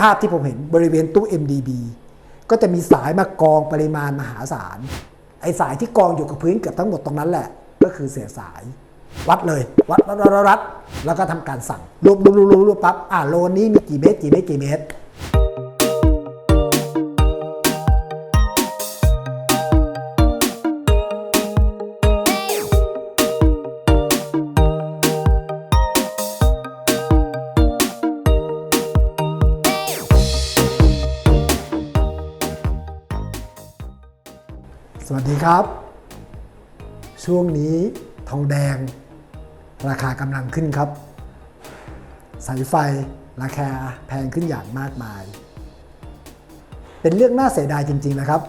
ภาพที่ผมเห็นบริเวณตู้ MDB ก็จะมีสายมากองปริมาณมหาศาล ไอสายที่กองอยู่กับพื้นเกือบทั้งหมดตรงนั้นแหละ ก็คือเสียสาย วัดเลย วัดวัดวัดวัดแล้วก็ทำการสั่งรวบรวบรวบรวบรวบปั๊บอ่าโลนี้มีกี่เมตรกี่เมตรกี่เมตร ครับ ช่วงนี้ทองแดง ราคากำลังขึ้นครับ สายไฟราคาแพงขึ้นอย่างมากมาย เป็นเรื่องน่าเสียดายจริงๆนะครับ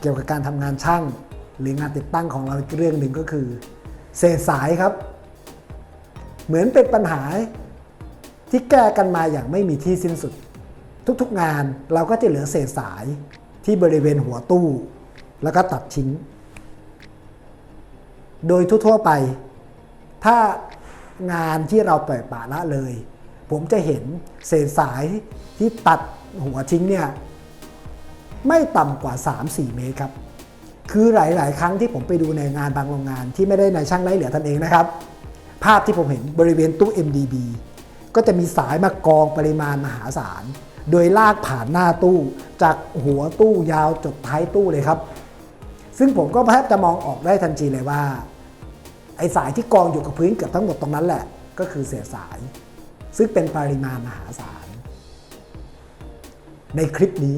เกี่ยวกับการทำงานช่าง หรืองานติดตั้งของเราเรื่องหนึ่งก็คือ เศษสายครับ เหมือนเป็นปัญหาที่แก้กันมาอย่างไม่มีที่สิ้นสุด ทุกๆงานเราก็จะเหลือเศษสายที่บริเวณหัวตู้ แล้วก็ตัดทิ้ง โดยทั่วๆไป ถ้างานที่เราปล่อยปละละเลย ผมจะเห็นเศษสายที่ตัดหัวทิ้งเนี่ยไม่ต่ำกว่า 3-4 เมตรครับ คือหลาย ๆ ครั้งที่ผมไปดูในงานบางโรงงานที่ไม่ได้ในช่างไร้เหลือท่านเองนะครับ ภาพที่ผมเห็นบริเวณตู้ MDB ก็จะมีสายมากองปริมาณมหาศาล โดยลากผ่านหน้าตู้ จากหัวตู้ยาวจดท้ายตู้เลยครับ ซึ่งผมก็แทบจะมองออกได้ทันทีเลยว่า ไอสายที่กองอยู่กับพื้นเกือบทั้งหมดตรงนั้นแหละ ก็คือเศษสาย ซึ่งเป็นปริมาณมหาศาล ในคลิปนี้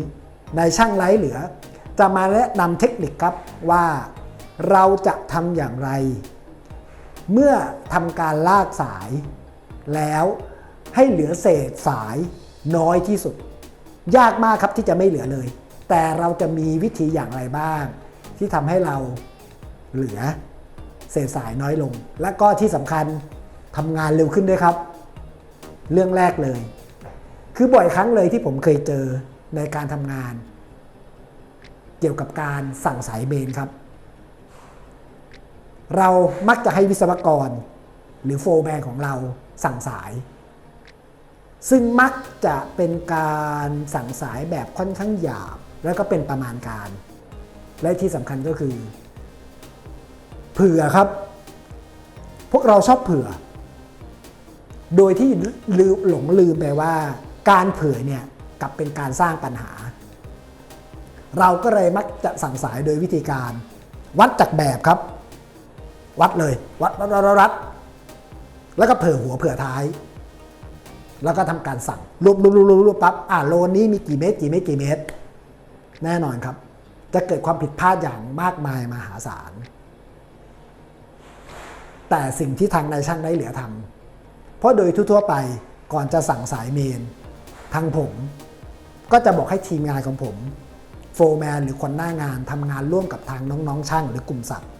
นายช่างไร้เหลือ จะมาแนะนำเทคนิคครับว่าเราจะทำอย่างไร เมื่อทำการลากสาย แล้วให้เหลือเศษสายน้อยที่สุด ยากมากครับที่จะไม่เหลือเลย แต่เราจะมีวิธีอย่างไรบ้าง ที่ทำให้เราเหลือเศษสายน้อยลง และก็ที่สำคัญทำงานเร็วขึ้นด้วยครับ เรื่องแรกเลย คือบ่อยครั้งเลยที่ผมเคยเจอในการทำงาน เกี่ยวกับการสั่งสายเมนครับ เรามักจะให้วิศวกร หรือโฟร์แมนของเราสั่งสาย ซึ่งมักจะเป็นการสั่งสายแบบค่อนข้างหยาบ แล้วก็เป็นประมาณการ และที่สำคัญก็คือ เผื่อครับ พวกเราชอบเผื่อ โดยที่ลืมหลงลืมไปว่า การเผื่อเนี่ยกลับเป็นการสร้างปัญหา เราก็เลยมักจะสั่งสายโดยวิธีการ วัดจากแบบครับ วัดเลย วัดวัดวัดวัดแล้วก็เผื่อหัวเผื่อท้าย แล้วก็ทำการสั่งรวบรวบรวบรวบรวบปั๊บอ่าโลนี้มีกี่เมตรกี่เมตรกี่เมตร แน่นอนครับ จะเกิดความผิดพลาดอย่างมากมายมหาศาล แต่สิ่งที่ทางนายช่างได้เหลือทำเพราะโดยทั่วๆไปก่อนจะสั่งสายเมน ทางผมก็จะบอกให้ทีมงานของผม โฟร์แมนหรือคนหน้างานทำงานร่วมกับทางน้องๆช่างหรือกลุ่มสัตว์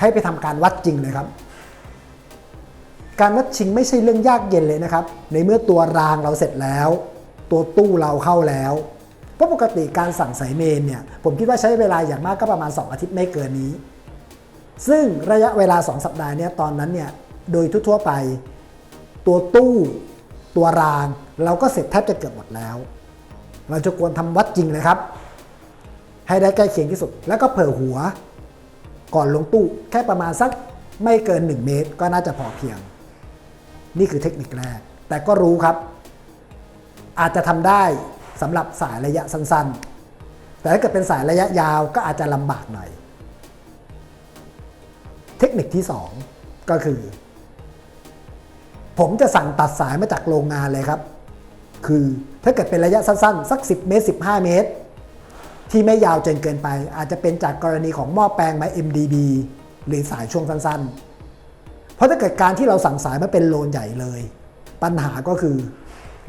ให้ไปทำการวัดจริงเลยครับ การวัดชิงไม่ใช่เรื่องยากเย็นเลยนะครับ ในเมื่อตัวรางเราเสร็จแล้ว ตัวตู้เราเข้าแล้ว เพราะปกติการสั่งสายเมนเนี่ยผมคิดว่าใช้เวลาอย่างมากก็ประมาณ 2 อาทิตย์ไม่เกินนี้ ซึ่งระยะเวลา 2 สัปดาห์เนี่ยตอนนั้นเนี่ยโดยทั่วๆไป ตัวตู้ตัวราง เราก็เสร็จแทบจะเกือบหมดแล้ว เราจะควรทำวัดจริงเลยครับ ให้ได้ใกล้เคียงที่สุด แล้วก็เผื่อหัว ก่อนลงตู้แค่ประมาณสักไม่เกิน 1 เมตร ก็น่าจะพอเพียง นี่คือเทคนิคแรก แต่ก็รู้ครับ อาจจะทำได้ สำหรับสายระยะสั้นๆ แต่ถ้าเกิดเป็นสายระยะยาวก็อาจจะลำบากหน่อย เทคนิคที่ 2 ก็คือ ผมจะสั่งตัดสายมาจากโรงงานเลยครับ คือถ้าเกิดเป็นระยะสั้นๆ สัก 10 เมตร 15 เมตร ที่ไม่ยาวจนเกินไป อาจจะเป็นจากกรณีของหม้อแปลงไม้ MDB หรือสายช่วงสั้นๆ เพราะถ้าเกิดการที่เราสั่งสายมาเป็นโลนใหญ่เลย ปัญหาก็คือ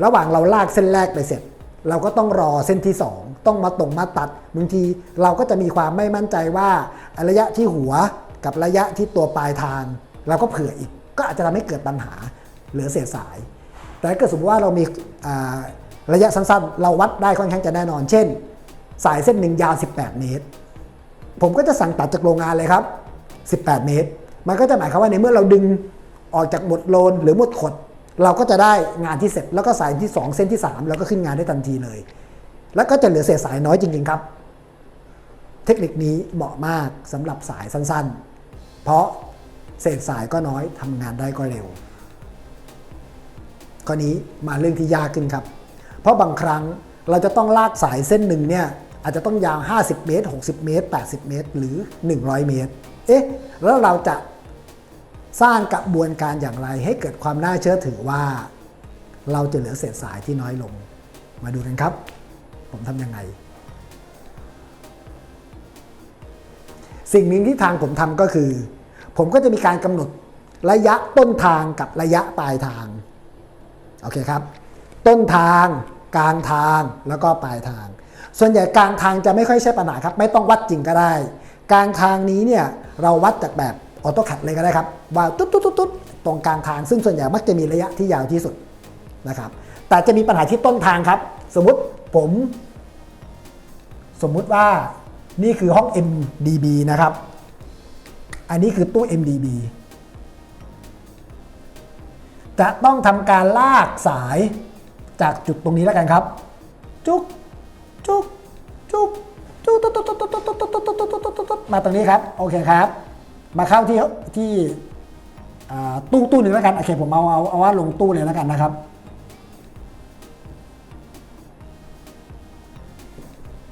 ระหว่างเราลากเส้นแรกไปเสร็จ เราก็ต้องรอเส้นที่ 2 ต้องมาตรงมาตัดบางทีเราก็จะมีความไม่มั่นใจว่าระยะที่หัวกับระยะที่ตัวปลายทาง เราก็เผื่ออีก ก็อาจจะทำให้เกิดปัญหาเหลือเศษสาย แต่ถ้าเกิดสมมติว่าเรามีระยะสั้นๆ เราวัดได้ค่อนข้างจะแน่นอน เช่น สายเส้นหนึ่งยาว 18 เมตร ผมก็จะสั่งตัดจากโรงงานเลยครับ 18 เมตร มันก็จะหมายความว่าในเมื่อเราดึงออกจากหมดโลนหรือหมดขด เราก็จะได้งานที่เสร็จแล้วก็สายที่ 2 เส้นที่ 3 แล้วก็ขึ้นงานได้ทันทีเลย แล้วก็จะเหลือเศษสายน้อยจริงๆครับ เทคนิคนี้เหมาะมากสำหรับสายสั้นๆ เพราะเศษสายก็น้อยทำงานได้ก็เร็วข้อนี้มาเรื่องที่ยากขึ้นครับ เพราะบางครั้งเราจะต้องลากสายเส้นหนึ่งเนี่ยอาจจะต้องยาว 50 เมตร 60 เมตร 80 เมตร หรือ 100 เมตร เอ๊ะ แล้วเราจะ สร้างกระบวนการอย่างไรให้เกิดความน่าเชื่อถือว่า เราจะเหลือเศษสายที่น้อยลง มาดูกันครับ ผมทำยังไง สิ่งหนึ่งที่ทางผมทำก็คือ ผมก็จะมีการกำหนดระยะต้นทางกับระยะปลายทางโอเคครับ ต้นทางกลางทางแล้วก็ปลายทาง ส่วนใหญ่กลางทางจะไม่ค่อยใช่ปัญหาครับ ไม่ต้องวัดจริงก็ได้ กลางทางนี้เนี่ยเราวัดจากแบบ ออโต้แคดเลยก็ได้ครับว่าตุ๊ดตุ๊ดตุ๊ดตุ๊ดตรงกลางทาง ซึ่งส่วนใหญ่มักจะมีระยะที่ยาวที่สุดนะครับแต่จะมีปัญหาที่ต้นทางครับ สมมติผม สมมุติว่านี่คือห้อง MDB นะครับ อันนี้คือตู้ MDB จะต้องทำการลากสายจากจุดตรงนี้แล้วกันครับ จุกจุกจุกจุกตุ๊ดตุ๊ดตุ๊ดตุ๊ดตุ๊ดตุ๊ดตุ๊ดตุ๊ดตุ๊ดตุ๊ดตุ๊ดมาตรงนี้ครับ โอเคครับ มาเข้าที่ที่ตู้ตู้หนึ่งแล้วกันโอเคผมเอาเอาเอาว่าลงตู้เลยแล้วกันนะครับ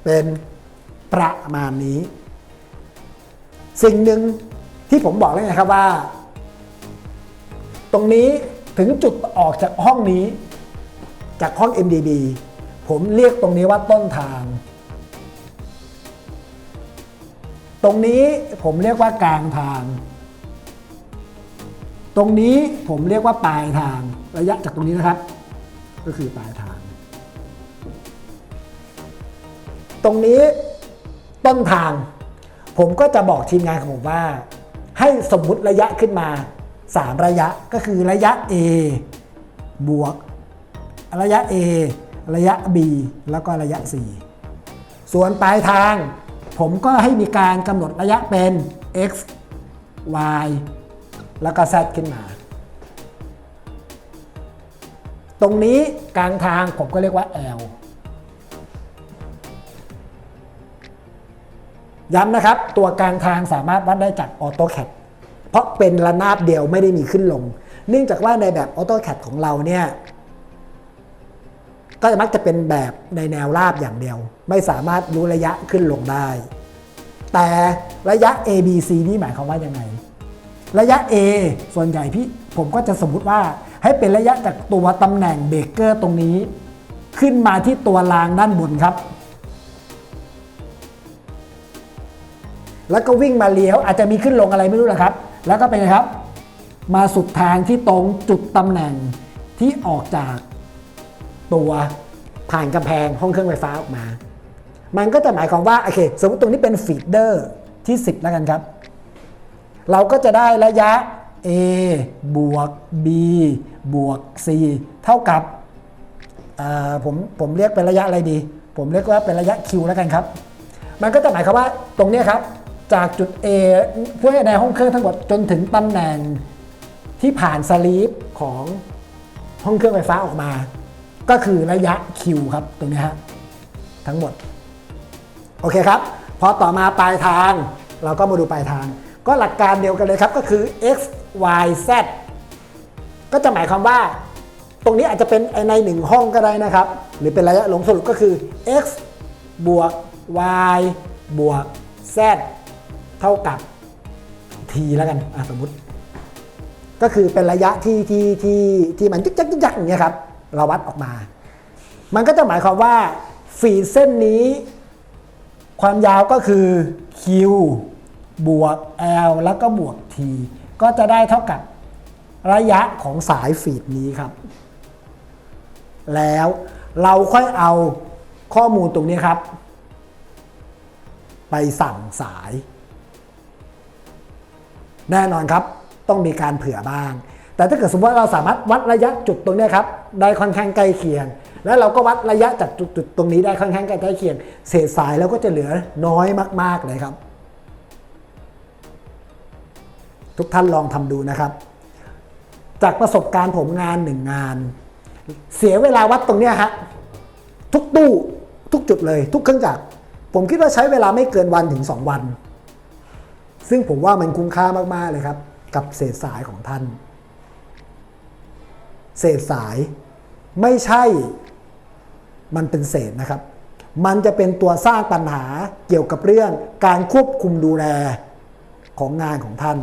เป็นประมาณนี้ สิ่งหนึ่งที่ผมบอกแล้วไงครับว่า ตรงนี้ถึงจุดออกจากห้องนี้ จากห้อง MDB ผมเรียกตรงนี้ว่าต้นทาง รงนี้ผมเรียกว่ากลางทาง ตรงนี้ผมเรียกว่าปลายทาง ระยะจากตรงนี้นะครับ ก็คือปลายทาง ตรงนี้ต้นทาง ผมก็จะบอกทีมงานของผมว่า ให้สมมุติระยะขึ้นมา 3 ระยะก็คือระยะ A บวก ระยะ A ระยะ B แล้วก็ระยะ C ส่วนปลายทาง ผมก็ให้มีการกำหนดระยะเป็น x y แล้วก็ z ขึ้นมา ตรงนี้กลางทางผมก็เรียกว่า L ย้ำนะครับ ตัวกลางทางสามารถวัดได้จาก AutoCAD เพราะเป็นระนาบเดียวไม่ได้มีขึ้นลง เนื่องจากว่าในแบบ AutoCAD ของเราเนี่ย ก็มักจะเป็นแบบในแนวราบอย่างเดียว ไม่สามารถรู้ระยะขึ้นลงได้ แต่ระยะ A B C นี่หมายความว่ายังไง ระยะ A ส่วนใหญ่พี่ผมก็จะสมมติว่าให้เป็นระยะจากตัวตำแหน่งเบรกเกอร์ตรงนี้ ขึ้นมาที่ตัวรางด้านบนครับ แล้วก็วิ่งมาเลี้ยวอาจจะมีขึ้นลงอะไรไม่รู้นะครับ แล้วก็เป็นไงครับ มาสุดทางที่ตรงจุดตำแหน่งที่ออกจาก ตัวผ่านกำแพงห้องเครื่องไฟฟ้าออกมา มันก็จะหมายความว่าโอเคสมมติตรงนี้เป็นฟีดเดอร์ที่ 10 แล้วกันครับ เราก็จะได้ระยะ A บวก B บวก C เท่ากับผมผมเรียกเป็นระยะอะไรดี ผมเรียกว่าเป็นระยะ Q แล้วกันครับ มันก็จะหมายความว่าตรงนี้ครับ จากจุด A เพื่อในห้องเครื่องทั้งหมดจนถึงตำแหน่งที่ผ่านสลีปของห้องเครื่องไฟฟ้าออกมา ก็คือระยะ Q ครับตรงนี้ฮะทั้งหมด โอเคครับ พอต่อมาปลายทาง เราก็มาดูปลายทาง ก็หลักการเดียวกันเลยครับก็คือ x y z ก็จะหมายความว่า ตรงนี้อาจจะเป็นในหนึ่งห้องก็ได้นะครับ หรือเป็นระยะลงสรุปก็คือ x บวก y บวก z เท่ากับ t แล้วกันสมมติ ก็คือเป็นระยะที่ที่ที่ที่มันยึกยักยึกยักอย่างเงี้ยครับ เราวัดออกมา มันก็จะหมายความว่าฟีดเส้นนี้ ความยาวก็คือ q บวก l แล้วก็บวก t ก็จะได้เท่ากับระยะของสายฟีดนี้ครับ แล้วเราค่อยเอาข้อมูลตรงนี้ครับ ไปสั่งสาย แน่นอนครับต้องมีการเผื่อบ้าง แต่ถ้าเกิดสมมติว่าเราสามารถวัดระยะจุดตรงนี้ครับได้ค่อนข้างใกล้เคียง แล้วเราก็วัดระยะจากจุดตรงนี้ได้ค่อนข้างใกล้เคียง เศษสายเราก็จะเหลือน้อยมาก ๆเลยครับ ทุกท่านลองทำดูนะครับ จากประสบการณ์ผมงานหนึ่งงาน เสียเวลาวัดตรงนี้ฮะทุกตู้ทุกจุดเลย ทุกเครื่องจักรผมคิดว่าใช้เวลาไม่เกินวันถึง 2 วัน ซึ่งผมว่ามันคุ้มค่ามาก ๆ เลยครับ กับเศษสายของท่าน เศษสาย ไม่ใช่มันเป็นเศษนะครับ มันจะเป็นตัวสร้างปัญหาเกี่ยวกับเรื่องการควบคุมดูแลของงานของท่าน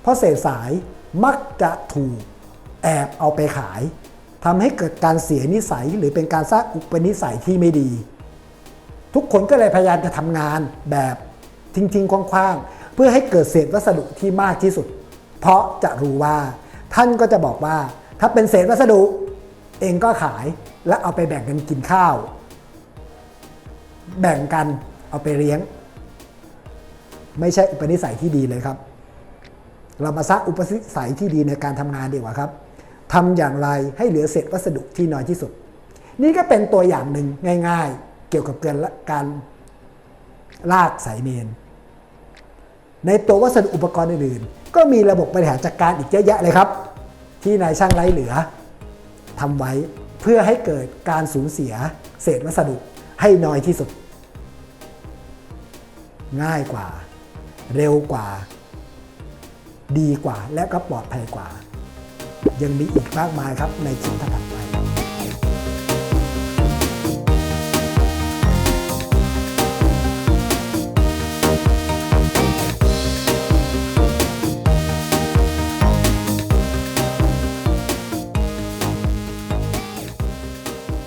เพราะเศษสายมักจะถูกแอบเอาไปขายทำให้เกิดการเสียนิสัยหรือเป็นการสร้างอุปนิสัยที่ไม่ดี ทุกคนก็เลยพยายามจะทำงานแบบทิ้งๆคว้างๆ เพื่อให้เกิดเศษวัสดุที่มากที่สุด เพราะจะรู้ว่าท่านก็จะบอกว่า ถ้าเป็นเศษวัสดุเองก็ขายและเอาไปแบ่งกันกินข้าว แบ่งกันเอาไปเลี้ยง ไม่ใช่อุปนิสัยที่ดีเลยครับ เรามาสร้างอุปนิสัยที่ดีในการทำงานดีกว่าครับทำอย่างไรให้เหลือเศษวัสดุที่น้อยที่สุด นี่ก็เป็นตัวอย่างหนึ่งง่าย ๆ เกี่ยวกับเกินละการลากสายเมน ในตัววัสดุอุปกรณ์อื่นๆ ก็มีระบบบริหารจัดการอีกเยอะแยะเลยครับ ที่นายช่างไร้เหลือทำไว้เพื่อให้เกิดการสูญเสียเศษวัสดุให้น้อยที่สุด ง่ายกว่า เร็วกว่า ดีกว่าและก็ปลอดภัยกว่า ยังมีอีกมากมายครับในชิ้นถัดไป